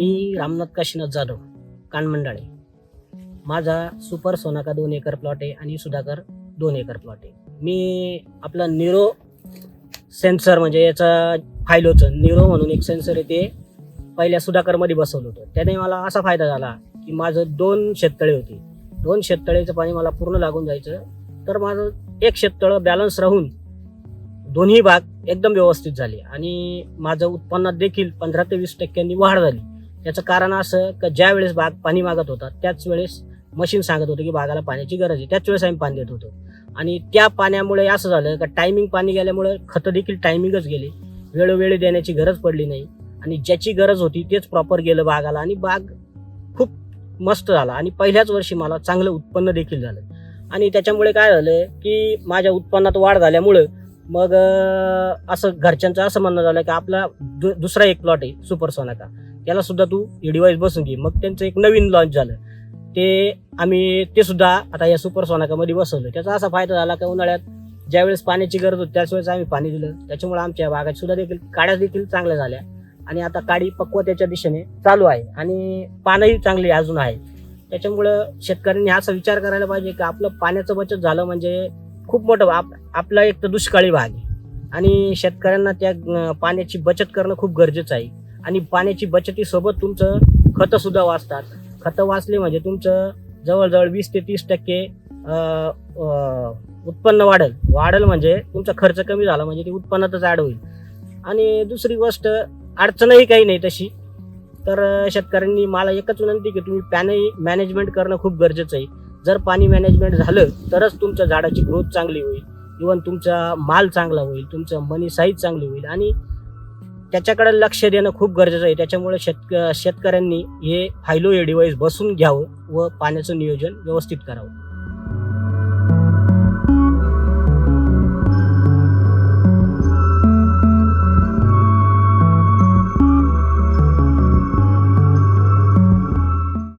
मी रामनाथ काशीनाथ जाधव कानमंडाळे माझा सुपर सोनाका दोन acre plot आहे आणि सुधाकर दोन एकर प्लॉट आहे. मी आपला निरो सेन्सर म्हणजे याचा फायलोचं निरो म्हणून एक सेन्सर आहे ते पहिल्या सुधाकरमध्ये बसवलं होतं. त्याने मला असा फायदा झाला की माझं दोन शेततळे होती. दोन शेततळेचं पाणी मला पूर्ण लागून जायचं. तर माझं एक शेततळं बॅलन्स राहून दोन्ही भाग एकदम व्यवस्थित झाले आणि माझं उत्पन्नात देखील पंधरा ते वीस टक्क्यांनी वाढ झाली. त्याचं कारण असं का ज्या वेळेस बाग पाणी मागत होता त्याच वेळेस मशीन सांगत होतं की बागाला पाण्याची गरज आहे. त्याच वेळेस आम्ही पाणी देत होतो. आणि त्या पाण्यामुळे असं झालं का टायमिंग पाणी गेल्यामुळे खतं देखील टायमिंगच गेले. वेळोवेळी देण्याची गरज पडली नाही. आणि ज्याची गरज होती तेच प्रॉपर गेलं बागाला आणि बाग खूप मस्त झाला. आणि पहिल्याच वर्षी मला चांगलं उत्पन्न देखील झालं. आणि त्याच्यामुळे काय झालं की माझ्या उत्पन्नात वाढ झाल्यामुळं मग असं घरच्यांचं असं म्हणणं झालं की आपला दु- दुसरा एक प्लॉट आहे सुपर सोनाका त्याला सुद्धा तू डिवाईस बसून घे. मग त्यांचं एक नवीन लॉन्च झालं. ते आम्ही ते सुद्धा आता या सुपर सोनाकामध्ये बसवलं. त्याचा असा फायदा झाला का उन्हाळ्यात ज्यावेळेस पाण्याची गरज होती त्याच वेळेस आम्ही पाणी दिलं. त्याच्यामुळे आमच्या बागात सुद्धा देखील काड्या देखील चांगल्या झाल्या. आणि आता काडी पक्वतेच्या दिशेने चालू आहे. आणि पानही चांगली अजून आहे. त्याच्यामुळं शेतकऱ्यांनी असा विचार करायला पाहिजे की आपलं पाण्याचं बचत झालं म्हणजे खूप मोठं आप आपला एक तर दुष्काळी भाग आहे. आणि शेतकऱ्यांना त्या पाण्याची बचत करणं खूप गरजेचं आहे. आणि पाण्याची बचतीसोबत तुमचं खतं सुद्धा वाचतात. खतं वाचले म्हणजे तुमचं जवळजवळ वीस ते तीस टक्के उत्पन्न वाढेल. वाढेल म्हणजे तुमचा खर्च कमी झाला म्हणजे ते उत्पन्नातच ॲड होईल. आणि दुसरी गोष्ट अडचणही काही नाही तशी. तर शेतकऱ्यांनी मला एकच विनंती की तुम्ही पाणी मॅनेजमेंट करणं खूप गरजेचं आहे. जर पाणी मॅनेजमेंट झालं तरच तुमच्या झाडाची ग्रोथ चांगली होईल. इवन तुमचा माल चांगला होईल तुमचं मनी साईज चांगली होईल. आणि त्याच्याकडे लक्ष देणं खूप गरजेचं आहे. त्याच्यामुळे शेतक शेतकऱ्यांनी हे फायलो हे डिवाईस बसून घ्यावं व पाण्याचं नियोजन व्यवस्थित करावं.